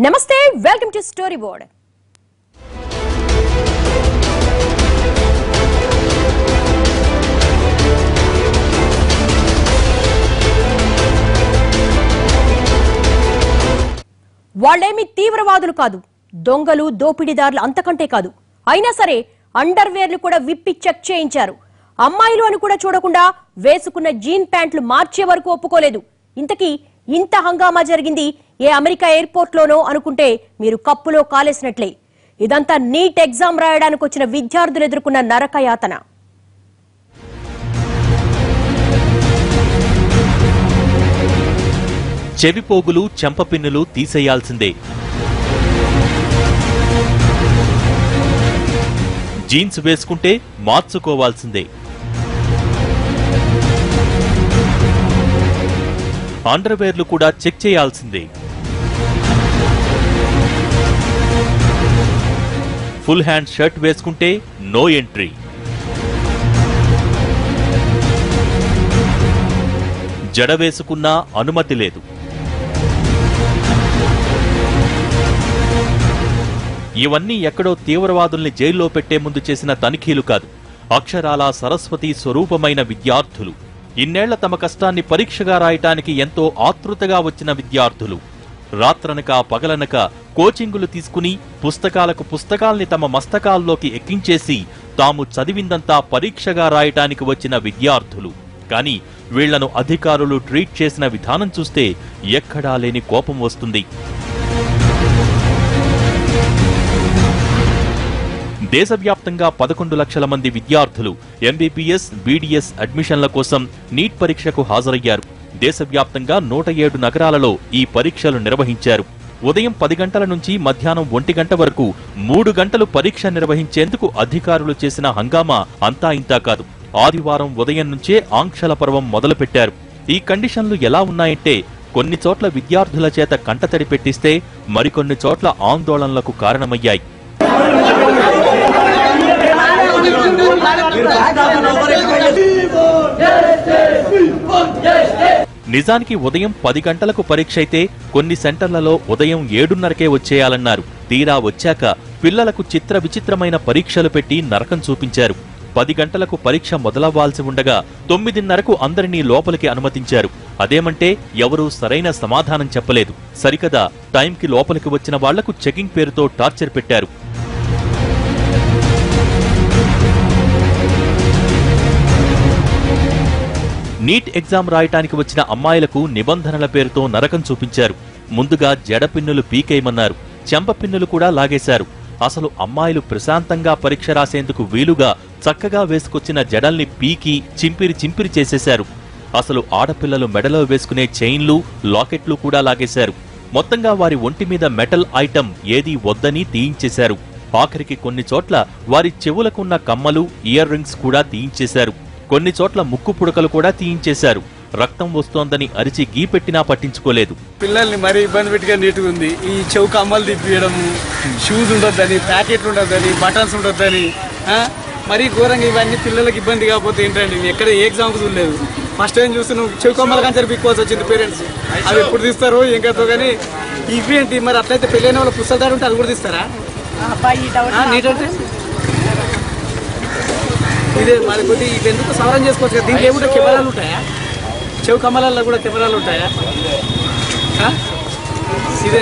నమస్తే welcome to story board. వాళ్ళేమి తీవ్రవాదులు కాదు దొంగలు దోపిడీదారులు అంతకంటే కాదు. అయినా సరే అండర్వేర్లు కూడా విప్పి చెక్ చేయించారు. అమ్మాయిలు అని కూడా చూడకుండా వేసుకున్న జీన్ ప్యాంట్లు మార్చే వరకు ఒప్పుకోలేదు. ఇంతకీ ఇంత హంగామా జరిగింది ఏ అమెరికా ఎయిర్పోర్ట్లోనో అనుకుంటే మీరు కప్పులో కాలేసినట్లే. ఇదంతా నీట్ ఎగ్జామ్ రాయడానికి వచ్చిన విద్యార్థులు ఎదుర్కొన్న నరకయాతన. చెవిపోగులు చెంపపిన్నులు తీసేయాల్సిందే. జీన్స్ వేసుకుంటే మార్చుకోవాల్సిందే. అండర్వేర్లు కూడా చెక్ చేయాల్సిందే. ఫుల్ హ్యాండ్ షర్ట్ వేసుకుంటే నో ఎంట్రీ. జడ వేసుకున్నా అనుమతి లేదు. ఇవన్నీ ఎక్కడో తీవ్రవాదుల్ని జైల్లో పెట్టే ముందు చేసిన తనిఖీలు కాదు. అక్షరాల సరస్వతి స్వరూపమైన విద్యార్థులు. ఇన్నేళ్ళ తమ కష్టాన్ని పరీక్షగా రాయటానికి ఎంతో ఆతృతగా వచ్చిన విద్యార్థులు. రాత్రనక పగలనక కోచింగులు తీసుకుని పుస్తకాలకు పుస్తకాల్ని తమ మస్తకాల్లోకి ఎక్కించేసి తాము చదివిందంతా పరీక్షగా రాయటానికి వచ్చిన విద్యార్థులు. కానీ వీళ్ళను అధికారులు ట్రీట్ చేసిన విధానం చూస్తే ఎక్కడా లేని కోపం వస్తుంది. దేశవ్యాప్తంగా పదకొండు లక్షల మంది విద్యార్థులు ఎంబీబీఎస్ బీడీఎస్ అడ్మిషన్ల కోసం నీట్ పరీక్షకు హాజరయ్యారు. దేశవ్యాప్తంగా నూట ఏడు నగరాలలో ఈ పరీక్షలు నిర్వహించారు. ఉదయం పది గంటల నుంచి మధ్యాహ్నం ఒంటి గంట వరకు మూడు గంటలు పరీక్ష నిర్వహించేందుకు అధికారులు చేసిన హంగామా అంతా ఇంతా కాదు. ఆదివారం ఉదయం నుంచే ఆంక్షల పర్వం మొదలుపెట్టారు. ఈ కండిషన్లు ఎలా ఉన్నాయంటే కొన్ని చోట్ల విద్యార్థుల చేత కంటతడి పెట్టిస్తే మరికొన్ని చోట్ల ఆందోళనలకు కారణమయ్యాయి. నిజానికి ఉదయం పది గంటలకు పరీక్ష అయితే కొన్ని సెంటర్లలో ఉదయం ఏడున్నరకే వచ్చేయాలన్నారు. తీరా వచ్చాక పిల్లలకు చిత్ర విచిత్రమైన పరీక్షలు పెట్టి నరకం చూపించారు. పది గంటలకు పరీక్ష మొదలవ్వాల్సి ఉండగా తొమ్మిదిన్నరకు అందరినీ లోపలికి అనుమతించారు. అదేమంటే ఎవరూ సరైన సమాధానం చెప్పలేదు. సరికదా టైంకి లోపలికి వచ్చిన వాళ్ళకు చెకింగ్ పేరుతో టార్చర్ పెట్టారు. నీట్ ఎగ్జామ్ రాయటానికి వచ్చిన అమ్మాయిలకు నిబంధనల పేరుతో నరకం చూపించారు. ముందుగా జడపిన్నులు పీకేయమన్నారు. చెంపపిన్నులు కూడా లాగేశారు. అసలు అమ్మాయిలు ప్రశాంతంగా పరీక్ష రాసేందుకు వీలుగా చక్కగా వేసుకొచ్చిన జడల్ని పీకి చింపిరి చింపిరి చేసేశారు. అసలు ఆడపిల్లలు మెడలో వేసుకునే చైన్లు లాకెట్లు కూడా లాగేశారు. మొత్తంగా వారి ఒంటి మీద మెటల్ ఐటమ్ ఏదీ వద్దని తీయించేశారు. ఆఖరికి కొన్ని చోట్ల వారి చెవులకున్న కమ్మలు ఇయర్ రింగ్స్ కూడా తీయించేశారు. కొన్ని చోట్ల ముక్కు పుడకలు కూడా తీయించేశారు. రక్తం వస్తోందని అరిచి గీపెట్టినా పట్టించుకోలేదు. పిల్లల్ని మరీ ఇబ్బంది పెట్టిగా నీట్గా ఉంది ఈ చెవు కమ్మలు తిప్పియడము షూస్ ఉండొద్దని ప్యాకెట్లు ఉండొద్దని బటన్స్ ఉండొద్దని? మరీ ఘోరంగా ఇవన్నీ పిల్లలకి ఇబ్బంది కాకపోతే ఏంటండి? నేను ఎక్కడ ఏ ఎగ్జామ్ చూడలేదు. ఫస్ట్ టైం చూస్తే నువ్వు చెవు కమ్మల కానీ పిక్కోవాల్సి వచ్చింది పేరెంట్స్. అవి ఎప్పుడు తీస్తారో ఏం కాదో కానీ ఇవి ఏంటి? మరి అట్లయితే పెళ్ళైన వాళ్ళ పుస్తకాలు ఉంటే అది కూడా తీస్తారా? ఇదే మరి కొద్ది ఇవి ఎందుకు సవరణ చేసుకోవచ్చు కదా? దీంట్లో ఏమిటో కెమెరాలు ఉంటాయా? చెవు కమ్మలాల్లో కూడా కెమెరాలు ఉంటాయా? ఆ? ఇదే.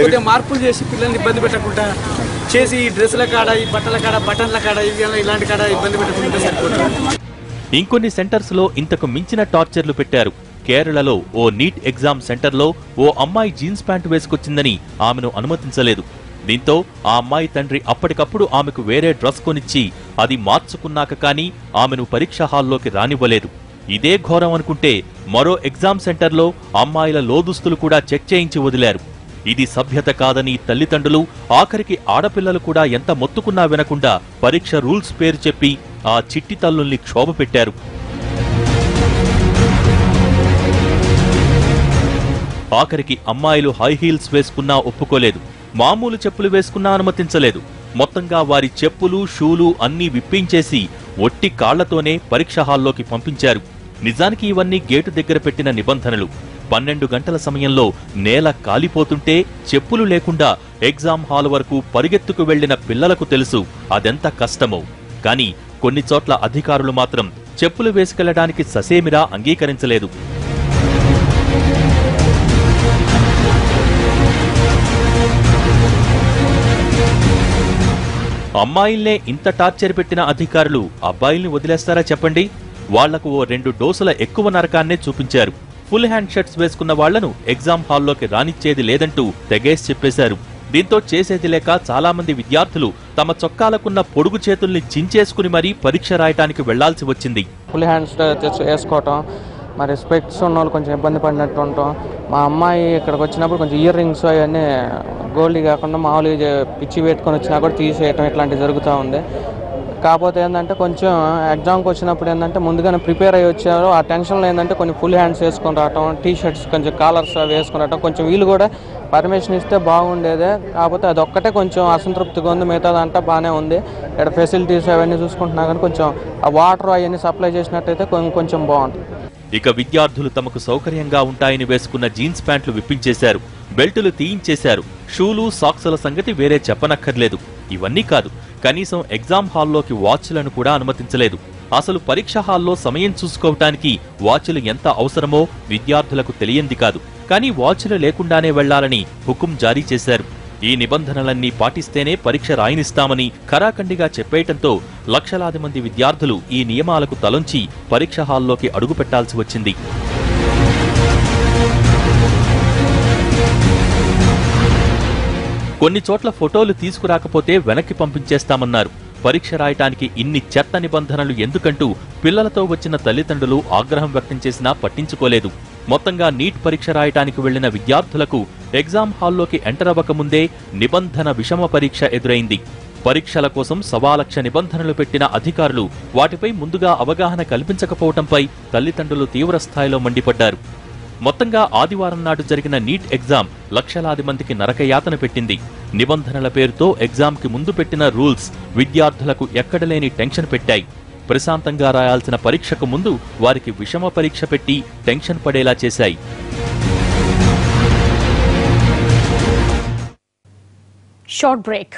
కొద్దిగా మార్పులు చేసి పిల్లల్ని ఇబ్బంది పెట్టకుండా చేసి ఈ డ్రెస్సుల కాడ ఈ బట్టల కాడ బటన్ల కాడ ఇవి ఇలాంటి కాడ ఇబ్బంది పెట్టకుండా సరిపోతుంది. ఇంకొన్ని సెంటర్స్లో ఇంతకు మించిన టార్చర్లు పెట్టారు. కేరళలో ఓ నీట్ ఎగ్జామ్ సెంటర్లో ఓ అమ్మాయి జీన్స్ ప్యాంటు వేసుకొచ్చిందని ఆమెను అనుమతించలేదు. దీంతో ఆ అమ్మాయి తండ్రి అప్పటికప్పుడు ఆమెకు వేరే డ్రెస్ కొనిచ్చి అది మార్చుకున్నాక కానీ ఆమెను పరీక్ష హాల్లోకి రానివ్వలేదు. ఇదే ఘోరం అనుకుంటే మరో ఎగ్జామ్ సెంటర్లో అమ్మాయిల లోదుస్తులు కూడా చెక్ చేయించి వదిలారు. ఇది సభ్యత కాదని తల్లిదండ్రులు ఆఖరికి ఆడపిల్లలు కూడా ఎంత మొత్తుకున్నా వినకుండా పరీక్ష రూల్స్ పేరు చెప్పి ఆ చిట్టి తల్లుల్ని క్షోభ పెట్టారు ఆఖరికి అమ్మాయిలు హై హీల్స్ వేసుకున్నా ఒప్పుకోలేదు. మామూలు చెప్పులు వేసుకున్నా అనుమతించలేదు. మొత్తంగా వారి చెప్పులు షూలు అన్నీ విప్పించేసి ఒట్టి కాళ్ళతోనే పరీక్ష హాల్లోకి పంపించారు. నిజానికి ఇవన్నీ గేటు దగ్గర పెట్టిన నిబంధనలు. పన్నెండు గంటల సమయంలో నేల కాలిపోతుంటే చెప్పులు లేకుండా ఎగ్జామ్ హాల్ వరకు పరిగెత్తుకు వెళ్ళిన పిల్లలకు తెలుసు అదెంత కష్టమో. కానీ కొన్ని చోట్ల అధికారులు మాత్రం చెప్పులు వేసుకెళ్ళడానికి ససేమిరా అంగీకరించలేదు. అమ్మాయిల్నే ఇంత టార్చర్ పెట్టిన అధికారులు అబ్బాయిల్ని వదిలేస్తారా చెప్పండి? వాళ్ళకు ఓ రెండు డోసుల ఎక్కువ నరకాన్నే చూపించారు. ఫుల్ హ్యాండ్ షర్ట్స్ వేసుకున్న వాళ్ళను ఎగ్జామ్ హాల్లోకి రానిచ్చేది లేదంటూ తెగేసి చెప్పేశారు. దీంతో చేసేది లేక చాలామంది విద్యార్థులు తమ చొక్కాలకున్న పొడుగు చేతుల్ని చించేసుకుని మరీ పరీక్ష రాయటానికి వెళ్ళాల్సి వచ్చింది. ఫుల్ హ్యాండ్స్ వేసుకోవటం మరి స్పెక్ట్స్ ఉన్న వాళ్ళు కొంచెం ఇబ్బంది పడినట్టు ఉంటాం. మా అమ్మాయి ఇక్కడికి వచ్చినప్పుడు కొంచెం ఇయర్ రింగ్స్ అవన్నీ గోల్డ్ కాకుండా మామూలుగా పిచ్చి పెట్టుకొని వచ్చినా కూడా తీసేయటం ఇట్లాంటివి జరుగుతూ ఉంది. కాకపోతే ఏంటంటే కొంచెం ఎగ్జామ్కి వచ్చినప్పుడు ఏంటంటే ముందుగానే ప్రిపేర్ అయ్యి వచ్చారు. ఆ టెన్షన్లో ఏంటంటే కొన్ని ఫుల్ హ్యాండ్స్ వేసుకొని రావటం టీ షర్ట్స్ కొంచెం కాలర్స్ అవి వేసుకొని రావటం కొంచెం వీళ్ళు కూడా పర్మిషన్ ఇస్తే బాగుండేదే. కాకపోతే అది ఒక్కటే కొంచెం అసంతృప్తిగా ఉంది. మిగతాదంతా బాగానే ఉంది. ఇక్కడ ఫెసిలిటీస్ అవన్నీ చూసుకుంటున్నా కానీ కొంచెం ఆ వాటర్ అవన్నీ సప్లై చేసినట్టయితే కొంచెం బాగుంటుంది. ఇక విద్యార్థులు తమకు సౌకర్యంగా ఉంటాయని వేసుకున్న జీన్స్ ప్యాంట్లు విప్పించేశారు. బెల్టులు తీయించేశారు. షూలు సాక్సుల సంగతి వేరే చెప్పనక్కర్లేదు. ఇవన్నీ కాదు కనీసం ఎగ్జామ్ హాల్లోకి వాచ్లను కూడా అనుమతించలేదు. అసలు పరీక్ష హాల్లో సమయం చూసుకోవటానికి వాచ్లు ఎంత అవసరమో విద్యార్థులకు తెలియంది కాదు. కానీ వాచ్లు లేకుండానే వెళ్ళాలని హుకుం జారీ చేశారు. ఈ నిబంధనలన్నీ పాటిస్తేనే పరీక్ష రాయనిస్తామని ఖరాఖండిగా చెప్పేయటంతో లక్షలాది మంది విద్యార్థులు ఈ నియమాలకు తలొంచి పరీక్ష హాల్లోకి అడుగుపెట్టాల్సి వచ్చింది. కొన్ని చోట్ల ఫోటోలు తీసుకురాకపోతే వెనక్కి పంపించేస్తామన్నారు. పరీక్ష రాయటానికి ఇన్ని చెత్త నిబంధనలు ఎందుకంటూ పిల్లలతో వచ్చిన తల్లిదండ్రులు ఆగ్రహం వ్యక్తం చేసినా పట్టించుకోలేదు. మొత్తంగా నీట్ పరీక్ష రాయటానికి వెళ్ళిన విద్యార్థులకు ఎగ్జామ్ హాల్లోకి ఎంటర్ అవ్వకముందే నిబంధన విషమ పరీక్ష ఎదురైంది. పరీక్షల కోసం సవాలక్ష నిబంధనలు పెట్టిన అధికారులు వాటిపై ముందుగా అవగాహన కల్పించకపోవటంపై తల్లిదండ్రులు తీవ్రస్థాయిలో మండిపడ్డారు. మొత్తంగా ఆదివారం నాడు జరిగిన నీట్ ఎగ్జామ్ లక్షలాది మందికి నరకయాతన పెట్టింది. నిబంధనల పేరుతో ఎగ్జామ్కి ముందు పెట్టిన రూల్స్ విద్యార్థులకు ఎక్కడలేని టెన్షన్ పెట్టాయి. ప్రశాంతంగా రాయాల్సిన పరీక్షకు ముందు వారికి విషమ పరీక్ష పెట్టి టెన్షన్ పడేలా చేశాయి. Short break